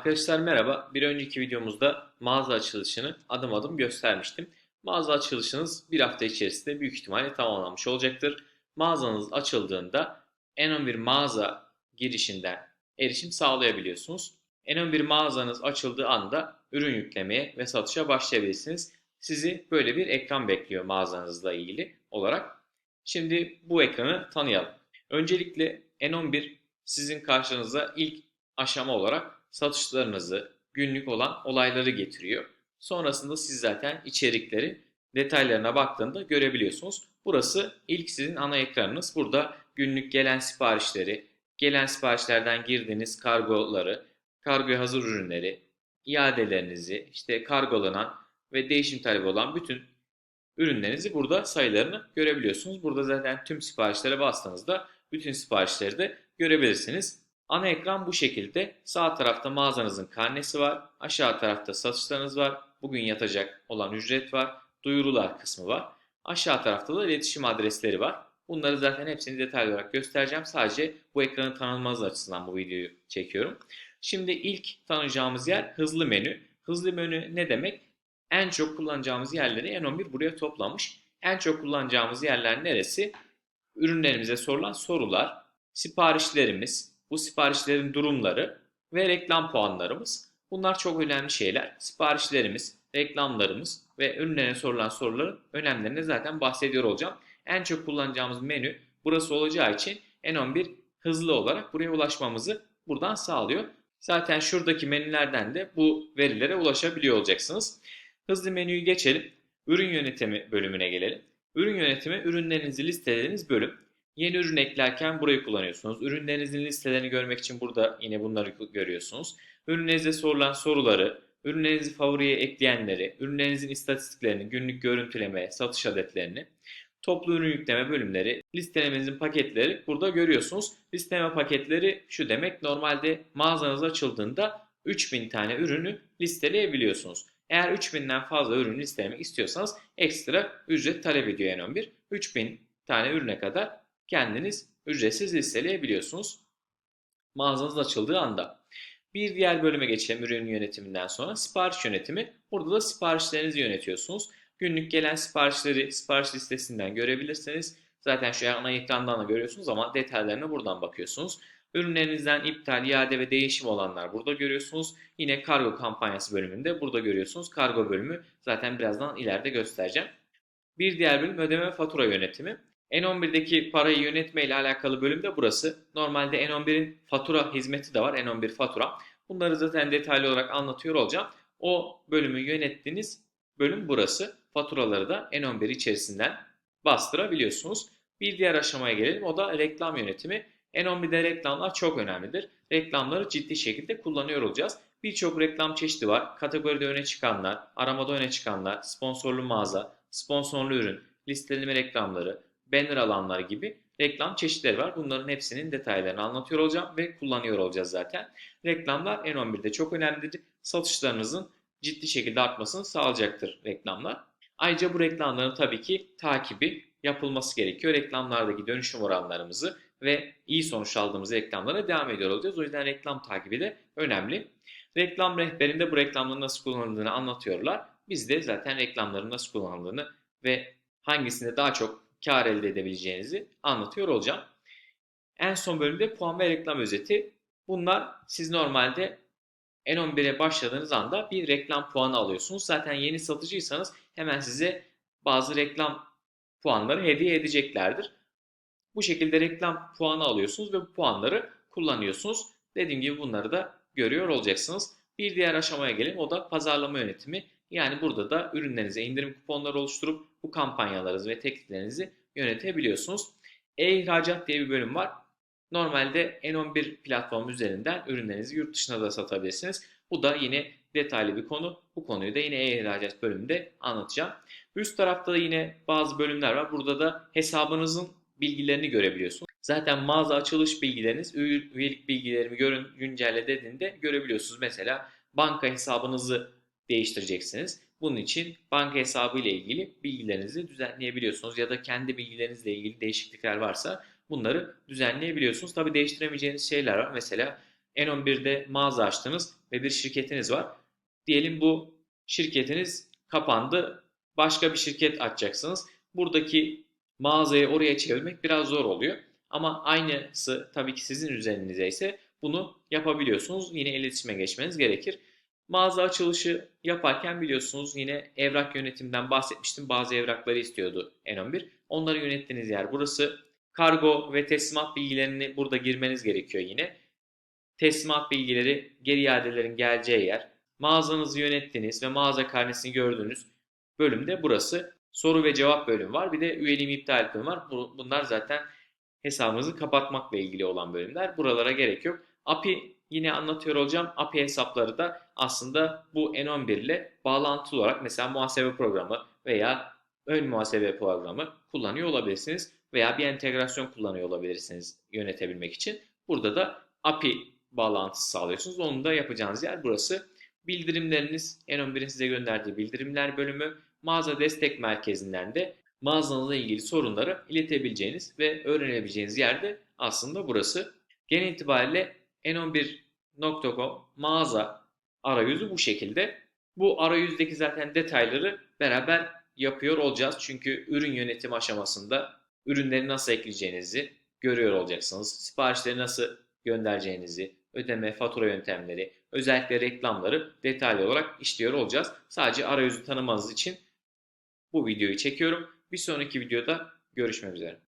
Arkadaşlar merhaba. Bir önceki videomuzda mağaza açılışını adım adım göstermiştim. Mağaza açılışınız bir hafta içerisinde büyük ihtimalle tamamlanmış olacaktır. Mağazanız açıldığında N11 mağaza girişinden erişim sağlayabiliyorsunuz. N11 mağazanız açıldığı anda ürün yüklemeye ve satışa başlayabilirsiniz. Sizi böyle bir ekran bekliyor mağazanızla ilgili olarak. Şimdi bu ekranı tanıyalım. Öncelikle N11 sizin karşınıza ilk aşama olarak satışlarınızı, günlük olan olayları getiriyor. Sonrasında siz zaten içerikleri detaylarına baktığında görebiliyorsunuz. Burası ilk sizin ana ekranınız. Burada günlük gelen siparişleri, gelen siparişlerden girdiğiniz kargoları, kargoya hazır ürünleri, iadelerinizi, işte kargolanan ve değişim talebi olan bütün ürünlerinizi burada sayılarını görebiliyorsunuz. Burada zaten tüm siparişlere bastığınızda bütün siparişleri de görebilirsiniz. Ana ekran bu şekilde. Sağ tarafta mağazanızın karnesi var. Aşağı tarafta satışlarınız var. Bugün yatacak olan ücret var. Duyurular kısmı var. Aşağı tarafta da iletişim adresleri var. Bunları zaten hepsini detaylı olarak göstereceğim. Sadece bu ekranın tanınması açısından bu videoyu çekiyorum. Şimdi ilk tanıyacağımız yer hızlı menü. Hızlı menü ne demek? En çok kullanacağımız yerleri N11 buraya toplamış. En çok kullanacağımız yerler neresi? Ürünlerimize sorulan sorular, siparişlerimiz, bu siparişlerin durumları ve reklam puanlarımız. Bunlar çok önemli şeyler. Siparişlerimiz, reklamlarımız ve ürünlere sorulan soruların önemlerine zaten bahsediyor olacağım. En çok kullanacağımız menü burası olacağı için N11 hızlı olarak buraya ulaşmamızı buradan sağlıyor. Zaten şuradaki menülerden de bu verilere ulaşabiliyor olacaksınız. Hızlı menüyü geçelim. Ürün yönetimi bölümüne gelelim. Ürün yönetimi ürünlerinizi listelediğiniz bölüm. Yeni ürün eklerken burayı kullanıyorsunuz. Ürünlerinizin listelerini görmek için burada yine bunları görüyorsunuz. Ürünlerinize sorulan soruları, ürünlerinizi favoriye ekleyenleri, ürünlerinizin istatistiklerini, günlük görüntüleme, satış adetlerini, toplu ürün yükleme bölümleri, listelemenizin paketleri burada görüyorsunuz. Listeleme paketleri şu demek normalde mağazanız açıldığında 3000 tane ürünü listeleyebiliyorsunuz. Eğer 3000'den fazla ürün listelemek istiyorsanız ekstra ücret talep ediyor N11. 3000 tane ürüne kadar kendiniz ücretsiz listeleyebiliyorsunuz. Mağazanız açıldığı anda. Bir diğer bölüme geçelim ürün yönetiminden sonra sipariş yönetimi. Burada da siparişlerinizi yönetiyorsunuz. Günlük gelen siparişleri sipariş listesinden görebilirsiniz. Zaten şu ana ekrandan da görüyorsunuz ama detaylarına buradan bakıyorsunuz. Ürünlerinizden iptal, iade ve değişim olanlar burada görüyorsunuz. Yine kargo kampanyası bölümünde burada görüyorsunuz. Kargo bölümü zaten birazdan ileride göstereceğim. Bir diğer bölüm ödeme fatura yönetimi. N11'deki parayı yönetme ile alakalı bölüm de burası. Normalde N11'in fatura hizmeti de var. N11 fatura. Bunları zaten detaylı olarak anlatıyor olacağım. O bölümü yönettiğiniz bölüm burası. Faturaları da N11 içerisinden bastırabiliyorsunuz. Bir diğer aşamaya gelelim. O da reklam yönetimi. N11'de reklamlar çok önemlidir. Reklamları ciddi şekilde kullanıyor olacağız. Birçok reklam çeşidi var. Kategoride öne çıkanlar, aramada öne çıkanlar, sponsorlu mağaza, sponsorlu ürün, listeleme reklamları, banner alanlar gibi reklam çeşitleri var. Bunların hepsinin detaylarını anlatıyor olacağım ve kullanıyor olacağız zaten. Reklamlar N11'de çok önemlidir. Satışlarınızın ciddi şekilde artmasını sağlayacaktır reklamlar. Ayrıca bu reklamların tabii ki takibi yapılması gerekiyor. Reklamlardaki dönüşüm oranlarımızı ve iyi sonuç aldığımız reklamlara devam ediyor olacağız. O yüzden reklam takibi de önemli. Reklam rehberinde bu reklamların nasıl kullanıldığını anlatıyorlar. Biz de zaten reklamların nasıl kullanıldığını ve hangisinde daha çok kar elde edebileceğinizi anlatıyor olacağım. En son bölümde puan ve reklam özeti. Bunlar siz normalde N11'e başladığınız anda bir reklam puanı alıyorsunuz. Zaten yeni satıcıysanız hemen size bazı reklam puanları hediye edeceklerdir. Bu şekilde reklam puanı alıyorsunuz ve bu puanları kullanıyorsunuz. Dediğim gibi bunları da görüyor olacaksınız. Bir diğer aşamaya gelin o da pazarlama yönetimi. Yani burada da ürünlerinize indirim kuponları oluşturup bu kampanyalarınızı ve tekliflerinizi yönetebiliyorsunuz. E-ihracat diye bir bölüm var. Normalde N11 platform üzerinden ürünlerinizi yurt dışına da satabilirsiniz. Bu da yine detaylı bir konu. Bu konuyu da yine e-ihracat bölümünde anlatacağım. Üst tarafta da yine bazı bölümler var. Burada da hesabınızın bilgilerini görebiliyorsunuz. Zaten mağaza açılış bilgileriniz, üyelik bilgilerimi görün, güncelle dediğinde görebiliyorsunuz. Mesela banka hesabınızı değiştireceksiniz. Bunun için banka hesabı ile ilgili bilgilerinizi düzenleyebiliyorsunuz ya da kendi bilgilerinizle ilgili değişiklikler varsa bunları düzenleyebiliyorsunuz. Tabi değiştiremeyeceğiniz şeyler var. Mesela N11'de mağaza açtınız. ve bir şirketiniz var. Diyelim bu şirketiniz kapandı. Başka bir şirket açacaksınız. Buradaki mağazayı oraya çevirmek biraz zor oluyor. Ama aynısı tabii ki sizin üzerinize ise bunu yapabiliyorsunuz. Yine iletişime geçmeniz gerekir. Mağaza açılışı yaparken biliyorsunuz yine evrak yönetimden bahsetmiştim. Bazı evrakları istiyordu N11. Onları yönettiğiniz yer burası. Kargo ve teslimat bilgilerini burada girmeniz gerekiyor yine. Teslimat bilgileri geri iadelerin geleceği yer. Mağazanızı yönettiğiniz ve mağaza karnesini gördüğünüz bölümde burası. Soru ve cevap bölümü var. Bir de üyeliğimi iptal etmem var. Bunlar zaten hesabınızı kapatmakla ilgili olan bölümler. Buralara gerek yok. API yine anlatıyor olacağım. API hesapları da aslında bu N11 ile bağlantılı olarak mesela muhasebe programı veya ön muhasebe programı kullanıyor olabilirsiniz veya bir entegrasyon kullanıyor olabilirsiniz yönetebilmek için. Burada da API bağlantısı sağlıyorsunuz. Onu da yapacağınız yer burası. Bildirimleriniz N11'in size gönderdiği bildirimler bölümü mağaza destek merkezinden de mağazanızla ilgili sorunları iletebileceğiniz ve öğrenebileceğiniz yerde aslında burası. Genel itibariyle n11.com mağaza arayüzü bu şekilde. Bu arayüzdeki zaten detayları beraber yapıyor olacağız. Çünkü ürün yönetim aşamasında ürünleri nasıl ekleyeceğinizi görüyor olacaksınız. Siparişleri nasıl göndereceğinizi, ödeme, fatura yöntemleri, özellikle reklamları detaylı olarak işliyor olacağız. Sadece arayüzü tanımanız için bu videoyu çekiyorum. Bir sonraki videoda görüşmek üzere.